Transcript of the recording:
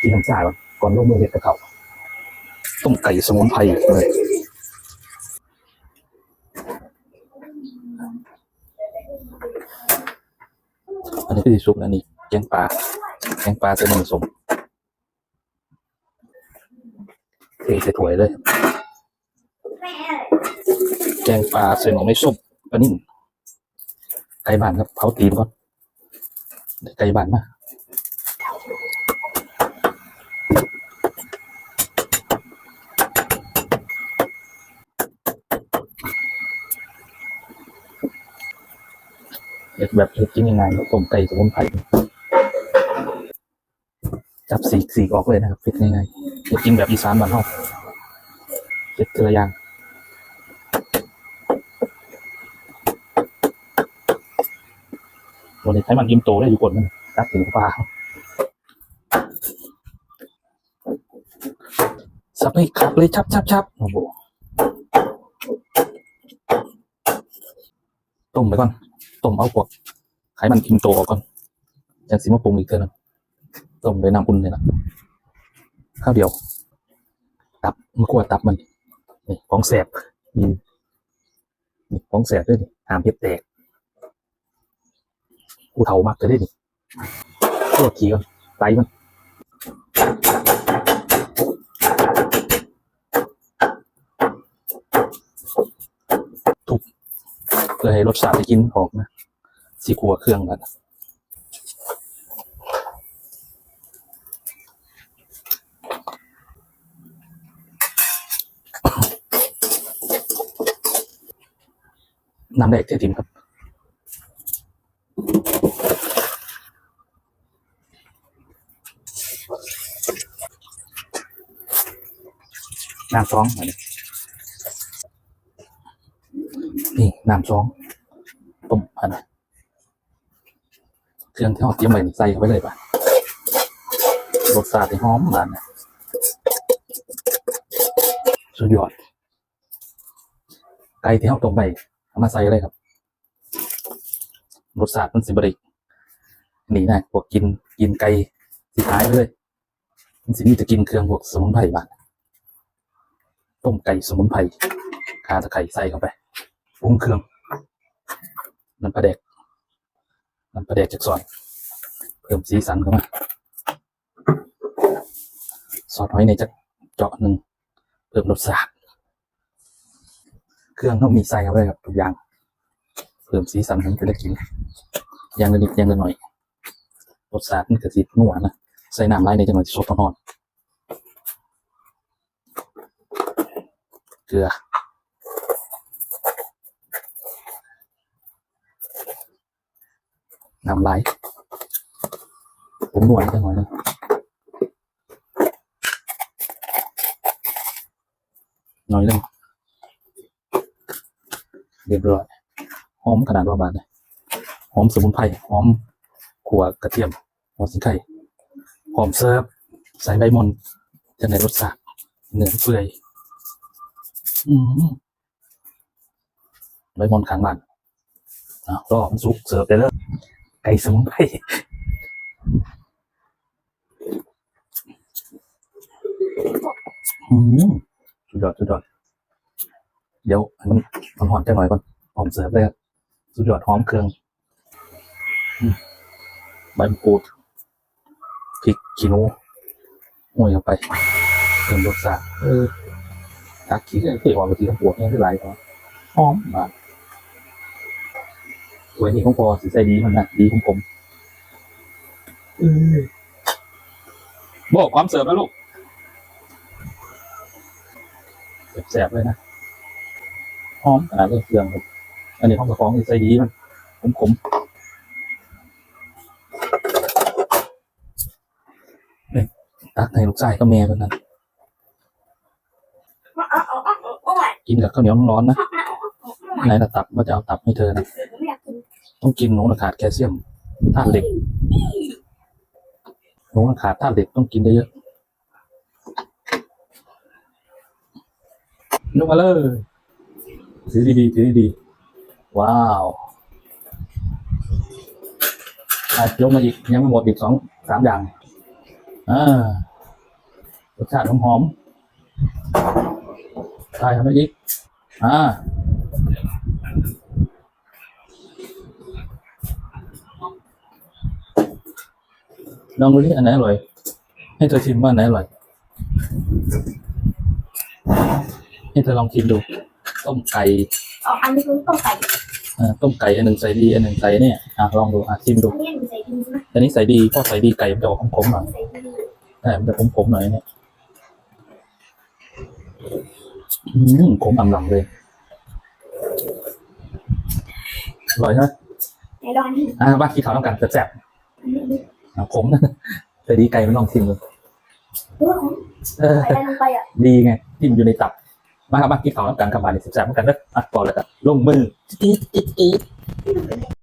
กินน้ำชาก่อนก่อนลงมือเด็ดกระเขาต้มไก่สมุนไพรเลยอันนี้คือซุปอันนี้แกงปลาแกงปลาใส่น้ำส้มเทใส่ถ้วยเลยแกงปลาใส่หน่อไม้ส้มปลานิ่มไก่บ้านครับเผาตีนก่อนได้ไก่บ้านมา เห็ดแบบเห็ดกินยังไงต้มไก่สมุนไพรจับสีสีออกเลยนะครับเห็ดง่ายๆเห็ดกินแบบอีสานบ้านเราเห็ดเกลือยางวันนี้ใช้มันยิ้มโตได้อยู่กดมันตักถึงปลาสับเลยขับเลยชับชับชับโอ้โหต้มไปก่อน ต้มเอาพวกไขมันกิมโตออกก่อนยังสิมาปรุงอีกเท่านึงต้มด้วยน้ำอุ่นเลยนะข้าวเดียว ตับมะขวดตับมันนี่ของแสบนี่นี่ของแสบด้วยนี่หามเห็ดแตกกูเทามากจะได้ดิโทษทีก่อนไตมันทุบเพื่อให้รสชาติได้กินออกนะสีขัวเครื่องกันน้ำแดกเททิมครับน้ำซองอันนี้ น้ำซองต้มอันเครื่องที่เราเตรียมไว้นี่ใส่เข้าไปเลยป่ะรสชาติที่หอมหวานสุดยอดไก่ที่เราต้มไปเอามาใส่เลยครับรสชาติมันสิบรินี่นะพวกกินกินไก่สิท้ายไปเลยมันสิมีจะกินเครื่องพวกสมุนไพรบ้างต้มไก่สมุนไพรข่าตะไคร้ใส่เข้าไป ปรุงเครื่องน้ำปลาแดกน้ำปลาแดกจากซอยเพิ่มสีสันเข้ามาซอสหอยในจะเจาะหนึ่งเพิ่มรสชาติเครื่องต้องมีใส่เข้าไปครับทุกอย่าง เพิ่มสีสันให้มันได้กินอย่างละนิดอย่างละหน่อยรสชาติมันกระสินัวนะใส่น้ำลายในจังหวะที่สดร้อนเกลือ น้ำไหลผมหน่วยจังหน่อยนะหน่อยหนึงเรียบร้อยหอมขนาดว่าบาทเลยหอมสมุนไพรหอมขัวกระเทียมหอมสิงไข่หอมเซิร์ฟใส่ใบมอนจะในรสชาติเนื้อเปื่อยใบมอนขางมันอะรอมันสุกเสิร์ฟได้เลย ไก่สมุนไพรอืมสุดยอดสุดยอดเดี๋ยวให้มันมันหอมจังหน่อยก่อนหอมเสิร์ฟเลยครับสุดยอดหอมเครื่องอใบมะกรูดพริกขี้หนูโอ้ยเข้าไปเพิ่มรสชาติเออตักขี้ก็คือออกไปทีของปวดเนี่ยคือหลายก็หอมมาก สวยนี่ของพอสีใสดีมันนะดีของผมเออบอกความเสิร์ฟนะลูกแสบๆเลยนะหอมขนาดเลยเครื่องครับอันนี้ห้องกระของสีใสดีมันขมๆเนี่ยตักให้ลูกชายก็แม่เป็นนั้นกินกับข้าวเหนียวร้อนๆนะไหนละตับว่าจะเอาตับให้เธอนะ ต้องกินหนูนะขาดแคลเซียมธาตุเหล็กหนูนะขาดธาตุเหล็กต้องกินได้เยอะลงมาเลยถือดีๆถือดีๆว้าวอะยกมาอีกยังไม่หมดอีกสองสามอย่างอ่าสชาติหอมๆใช่ทำได้อีกอ่า ลองดูที่อันไหนอร่อย ให้เธอชิมว่าอันไหนอร่อย ให้เธอลองชิมดู ต้มไก่อ๋ออันนี้คือต้มไก่เอ่อต้มไก่อันหนึ่งใส่ดีอันหนึ่งใส่เนี่ยอะลองดูอะชิมดูอันนี้หนูใส่ดินใช่ไหมอันนี้ใส่ดีเพราะใส่ดีไก่มันจะออกขมๆหน่อยใส่ดินใช่มันจะขมๆหน่อยเนี่ยอืมขมอ่ำลำเลยอร่อยใช่ไหมไหน ลองอันนี้อะบ้านกินข้าวน้ำกันแซ่บอันนี้อันนี้ๆอะขมนะใส่ดีไก่ไม่ลองชิมดูเฮ้ยของเออใส่อะไรลงไปอะดีไงที่มันอยู่ในตับ มาครับมากินข้าวน้ำกันกับบานนี่แซ่บๆเหมือนกันเด้ออะบอกเลยครับลงมือจี๊ดจี๊ดจี๊ด